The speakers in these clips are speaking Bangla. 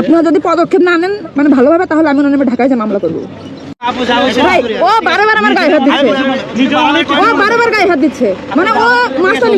আপনারা যদি পদক্ষেপ না নেন মানে ভালোভাবে তাহলে আমি অনেক ঢাকায় যে মামলা করব। ও বারবার আমার গায়ে হাত দিচ্ছে। ও বারবার গায়ে হাত দিচ্ছে। মানে ও মাস্টার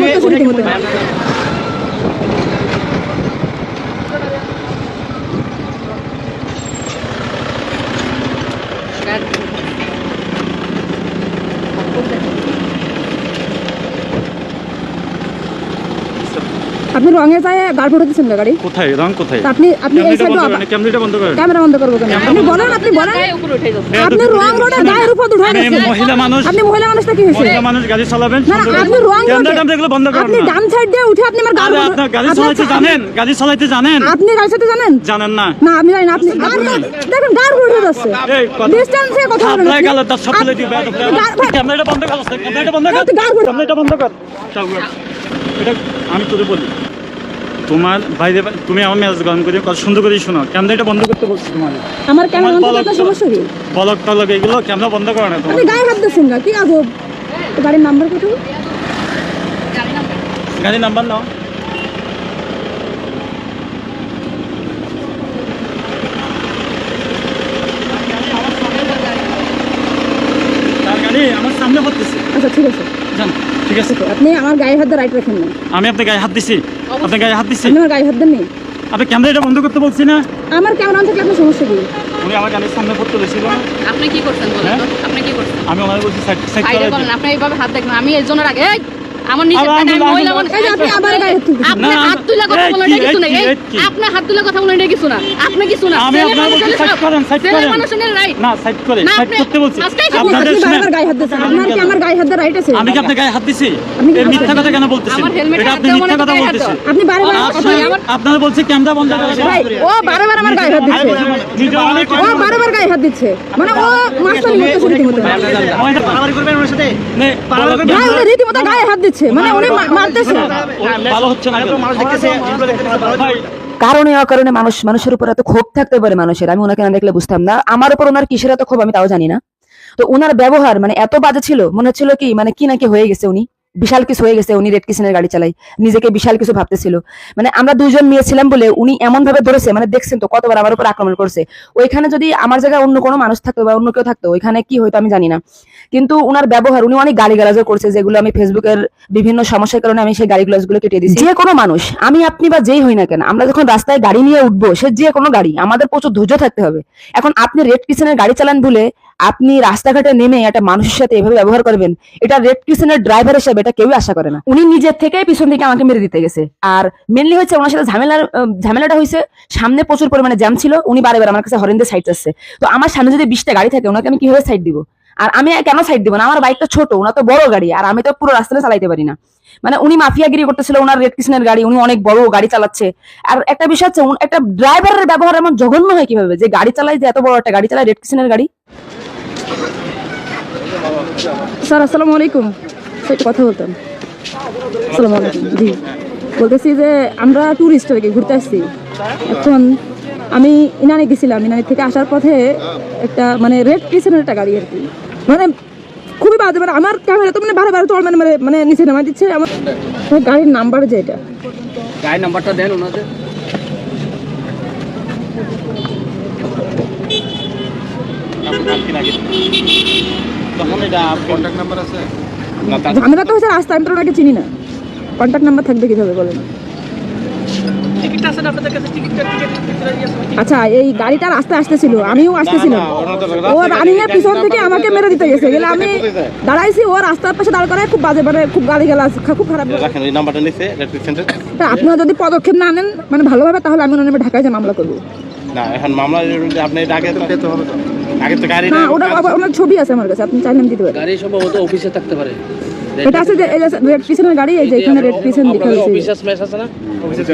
আপনি রঙে যায় গাড় দিচ্ছেন না গাড়ি? কোথায়? রং কোথায়? আপনি আপনি এই সাইড করেন ক্যামেরাটা বন্ধ করেন ক্যামেরা বন্ধ করব কেন? আপনি বলেন আপনি বলেন। আপনি রং রোডে গায়ের উপর উঠে আমি গেছেন। মহিলা মানুষ। আপনি মহিলা মানুষটা কি হয়েছে? মহিলা মানুষ গাড়ি চালাবেন না আপনি রং ক্যামেরা রোডে ট্যামেরা এগুলো বন্ধ করেন আপনি ডান সাইড দিয়ে উঠে আপনি আমার গাড়ি আরে আপনার গাড়ি চালাইতে জানেন গাড়ি চালাইতে জানেন। আপনি গাড়ি সাথে জানেন? জানেন না। না আমি জানি না আপনি দেখেন গাড়ি উঠে যাচ্ছে। এই কথা- ডিস্টেন্স কথা বলেন আপনি। গেল তার আপনি গা- ভাই, ক্যামেরাটা বন্ধ কর ক্যামেরাটা বন্ধ কর। তুই গাড় ফটো- ক্যামেরাটা বন্ধ কর। এটা আমি তোদের বলি। তোমার বাইরে তুমি আমার মেজাজ গরম করি কত সুন্দর করে শোনো ক্যামেরা এটা বন্ধ করতে বলছি তোমার। আমার ক্যামেরা বন্ধ করতে সমস্যা কি? বলক টলক এগুলো ক্যামেরা বন্ধ করো না তোমার। গায়ে হাত দিচ্ছেন না কি আজব। গাড়ির নাম্বার কত গাড়ির নাম্বার নাও তার গাড়ি আমার সামনে পড়তেছে আচ্ছা ঠিক আছে আপনি আমার গায়ে হাত রাইট রাখেন না। আমি আপনার গায়ে হাত দিছি। আপনার গায়ে হাত দিছি। আপনি আমার গায়ে হাত দেন নি আপনি ক্যামেরাটা বন্ধ করতে বলছি না। আমার ক্যামেরা অন থাকলে আপনার সমস্যা কি? উনি আমার গাড়ির সামনে পড়তে দিয়েছিল না আপনি কি করছেন বলেন আপনি কি করছেন? আমি ওনার বলছি সাইড সাইড সাইডে আপনি এইভাবে হাত দেখবেন আমি এর জন্য রাখে আমার নিজের টাকা, আমি মহিলা। মানুষ আপনি আবার গায়ে হাত আপনি হাত তুলে কথা বলেন এটা কিছু এই না? আপনি হাত তুলে কথা বলেন এটা কিছু না। আপনি কিছু না। আমি আপনার বলছি সাইড করেন সাইড করেন। মানুষের রাইট না সাইড করে সাইড করতে বলছি। আপনাদের গায়ে হাত দিচ্ছেন আপনার কি আমার গায়ে হাত দিয়ে রাইট আছে? আমি কি আপনার গায়ে হাত দিছি? এই মিথ্যা কথা কেন বলতেছেন? আমার হেলমেটে এটা আপনি মিথ্যা মানে কথা বলতেছেন। আপনি বারবার আপনি আপনারা বলছে ক্যামেরা বন্ধ করা ভাই ও বারবার আমার গায়ে হাত দিচ্ছে। ও বারবার গায়ে হাত দিচ্ছে। মানে ও মাস্টার কারণে অকারণে মানুষ মানুষের উপর এত ক্ষোভ থাকতে পারে মানুষের, আমি ওনাকে না দেখলে বুঝতাম না। আমার উপর ওনার কিসের এত ক্ষোভ আমি তাও জানি না। তো ওনার ব্যবহার মানে এত বাজে ছিল, মনে হচ্ছিল কি মানে কি নাকি হয়ে গেছে উনি। বিশাল কিছু হয়ে গেছে, উনি রেড কিসেনের গাড়ি চালাই। নিজেকে বিশাল কিছু ভাবতেছিল। মানে আমরা দুজন মেয়ে ছিলাম বলে উনি এমন ভাবে ধরেছে মানে দেখছেন তো কতবার আমার উপর আক্রমণ করছে। ওইখানে যদি আমার জায়গায় অন্য কোনো মানুষ থাকতো বা অন্য কেউ থাকতো, ওইখানে কি হয়তো আমি জানি না। কিন্তু উনার ব্যবহার, উনি অনেক গালি গালাজও করছে, যেগুলো আমি ফেসবুকের বিভিন্ন সমস্যার কারণে আমি সেই গালি গুলো কেটে দিয়েছি। যে কোনো মানুষ, আমি আপনি বা যেই হই না কেন, আমরা যখন রাস্তায় গাড়ি নিয়ে উঠবো, সে যে কোনো গাড়ি, আমাদের প্রচুর ধৈর্য থাকতে হবে। এখন আপনি রেড কিচেনের গাড়ি চালান বলে আপনি রাস্তাঘাটে নেমে একটা মানুষের সাথে এভাবে ব্যবহার করবেন, এটা রেড কিচেনের ড্রাইভার হিসেবে এটা কেউ আশা করে না। উনি নিজের থেকে পিছন থেকে আমাকে মেরে দিতে গেছে। আর মেনলি হচ্ছে ওনার সাথে ঝামেলার ঝামেলাটা হয়েছে, সামনে প্রচুর পরিমাণে জ্যাম ছিল, উনি বারে আমার কাছে হরেন দিয়ে সাইড আসছে তো আমার সামনে যদি বিশটা গাড়ি থাকে, ওনাকে আমি কীভাবে সাইড দিব? আর আমি কেন সাইড দিব না? আমার বাইকটা ছোট ওনা তো বড় গাড়ি, আর আমি তো পুরো রাস্তাটা চালাইতে পারি না। মানে উনি মাফিয়াগিরি করতেছিল, ওনার রেড কৃষ্ণের গাড়ি, উনি অনেক বড় গাড়ি চালাচ্ছে। আর একটা বিষয় হচ্ছে একটা ড্রাইভারের ব্যবহার এমন জঘন্য হয় কীভাবে? যে গাড়ি চালায় যে এত বড় একটা গাড়ি চালায় রেড কৃষ্ণের গাড়ি। স্যার আসসালামু আলাইকুম। একটু কথা বলতাম আসসালামু আলাইকুম। জি। বলতেছি যে আমরা ট্যুরিস্ট কি ঘুরতে আসছি। এখন আমি ইনানি গেছিলাম। ইনানি থেকে আসার পথে একটা মানে রেড কিচেনের একটা গাড়ি আর কি। মানে খুবই বাজে মানে আমার ক্যামেরা তো মানে বারে বারে তোর মানে মানে মানে নিচে নামা দিচ্ছে। আমার আমার গাড়ির নাম্বার যে এটা। গাড়ির নাম্বারটা দেন ওনাদের। তখন এটা ঝামেলা তো হচ্ছে রাস্তা আমি তো ওনাকে চিনি না। কন্ট্যাক্ট নাম্বার থাকবে কীভাবে বলেন? আচ্ছা এই গাড়িটা রাস্তায় আসতেছিল আমিও আসতেছিলাম। ও রানিং এর পিছন থেকে আমাকে মেরে দিতে গেছে। গেলে আমি দাঁড়াইছি ও রাস্তার পাশে দাঁড় করায় খুব বাজে মানে খুব গালি গেলা খুব খারাপ আপনারা যদি পদক্ষেপ না নেন মানে ভালোভাবে তাহলে আমি ওনার নামে ঢাকায় যে মামলা করব। না এখন মামলা আপনি আগে তো পেতে হবে তো। আগে তো গাড়ি না ওটা আবার ওনার ছবি আছে আমার কাছে আপনি চাইলে আমি দিতে পারেন। গাড়ি সম্ভবত অফিসে থাকতে পারে। এটা আছে যে এই যে রেড পিছনের গাড়ি এই যে এখানে রেড পিছন লেখা হয়েছে অফিসার স্ম্যাশ আছে না? অফিসের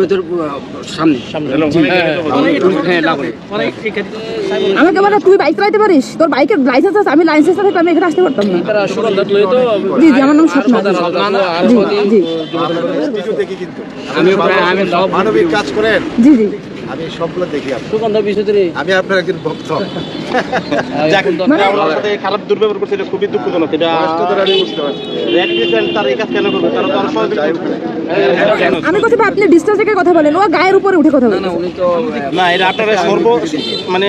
ভিতর সামনে। সামনে। হ্যাঁ লাগবে। আমাকে বলে তুই বাইক চালাইতে পারিস? তোর বাইকের লাইসেন্স আছে আমি লাইসেন্স থাকলে আমি এখানে আসতে পারতাম না। তারা সুগন্ধাত লই তো জি জি আমার নাম স্বপ্না জি। জি আমি প্রায় আমি সব মানবিক কাজ করেন। জি জি। আমি সবগুলো দেখি। সুগন্ধ আমি আপনার একজন ভক্ত। মানে- খারাপ দুর্ব্যবহার করছে এটা খুবই দুঃখজনক। এটা আমি বুঝতে পারছি রেড ক্রিসেন্ট তার এই কাজ কেন করবে? তারা তো আরও সহযোগিতা করবে। আমি কথা আপনি ডিস্টেন্স থেকে কথা বলেন ও গায়ের উপরে উঠে কথা বলেন না এটা আপনারা সর্ব মানে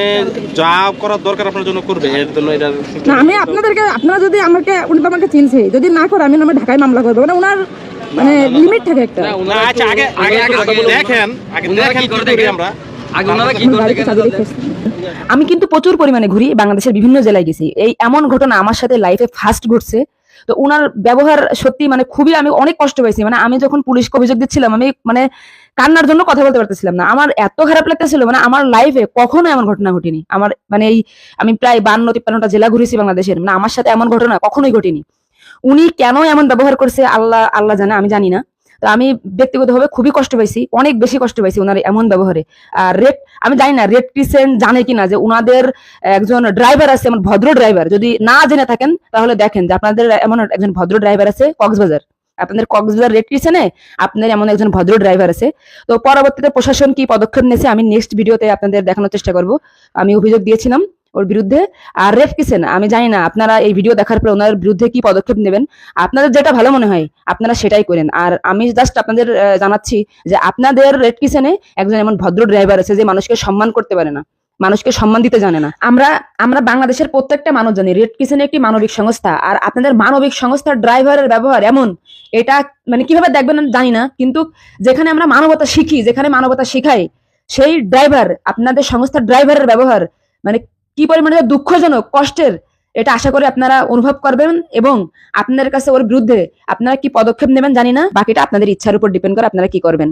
যা করার দরকার আপনার জন্য করবে এর জন্য এটা না আমি আপনাদেরকে আপনারা যদি আমাকে উনি তো আমাকে চিনছে। যদি না করে আমি আমার ঢাকায় মামলা করব। মানে ওনার মানে লিমিট থাকে একটা। না আচ্ছা আগে আগে। দেখেন আগে দেখেন কি করে আমরা। আমি কিন্তু প্রচুর পরিমাণে ঘুরি বাংলাদেশের বিভিন্ন জেলায় গেছি। এই এমন ঘটনা আমার সাথে লাইফে ফার্স্ট ঘটছে। তো ওনার ব্যবহার সত্যি মানে খুবই আমি অনেক কষ্ট পাইছি। মানে আমি যখন পুলিশকে অভিযোগ দিচ্ছিলাম আমি মানে কান্নার জন্য কথা বলতে পারতেছিলাম না। আমার এত খারাপ লাগতেছিল মানে আমার লাইফে কখনো এমন ঘটনা ঘটেনি। আমার মানে এই আমি প্রায় বান্ন তিপ্পান্নটা জেলা ঘুরেছি বাংলাদেশের। মানে আমার সাথে এমন ঘটনা কখনোই ঘটেনি। উনি কেন এমন ব্যবহার করছে, আল্লাহ আল্লাহ জানে, আমি জানি না। তো আমি ব্যক্তিগতভাবে খুবই কষ্ট পাইছি, অনেক বেশি কষ্ট পাইছি ওনার এমন ব্যবহারে। আর রেড আমি জানি না রেড ক্রিসেন্ট জানে কিনা যে ওনাদের একজন ড্রাইভার আছে, এমন ভদ্র ড্রাইভার যদি না জেনে থাকেন, তাহলে দেখেন যে আপনাদের এমন একজন ভদ্র ড্রাইভার আছে কক্সবাজার। আপনাদের কক্সবাজার রেড ক্রিসেনে আপনার এমন একজন ভদ্র ড্রাইভার আছে। তো পরবর্তীতে প্রশাসন কি পদক্ষেপ নিয়েছে, আমি নেক্সট ভিডিওতে আপনাদের দেখানোর চেষ্টা করব। আমি অভিযোগ দিয়েছিলাম ওর বিরুদ্ধে। আর রেড কিসেন আমি জানি না, আপনারা এই ভিডিও দেখার পর ওনার বিরুদ্ধে কি পদক্ষেপ নেবেন? আপনাদের যেটা ভালো মনে হয়, আপনারা সেটাই করেন। আর আমি জাস্ট আপনাদের জানাচ্ছি যে আপনাদের রেড কিসেনে একজন এমন ভদ্র ড্রাইভার আছে যে মানুষকে সম্মান করতে পারে না, মানুষকে সম্মান দিতে জানে না। আমরা আমরা বাংলাদেশের প্রত্যেকটা মানুষ জানি রেড কিচেন একটি মানবিক সংস্থা। আর আপনাদের মানবিক সংস্থার ড্রাইভারের ব্যবহার এমন, এটা মানে কীভাবে দেখবেন জানি না, কিন্তু যেখানে আমরা মানবতা শিখি, যেখানে মানবতা শিখাই, সেই ড্রাইভার আপনাদের সংস্থার ড্রাইভারের ব্যবহার মানে কি পরিমাণে দুঃখজনক, কষ্টের, এটা আশা করে আপনারা অনুভব করবেন এবং আপনাদের কাছে ওর বিরুদ্ধে আপনারা কি পদক্ষেপ নেবেন জানি না। বাকিটা আপনাদের ইচ্ছার উপর ডিপেন্ড করে আপনারা কি করবেন।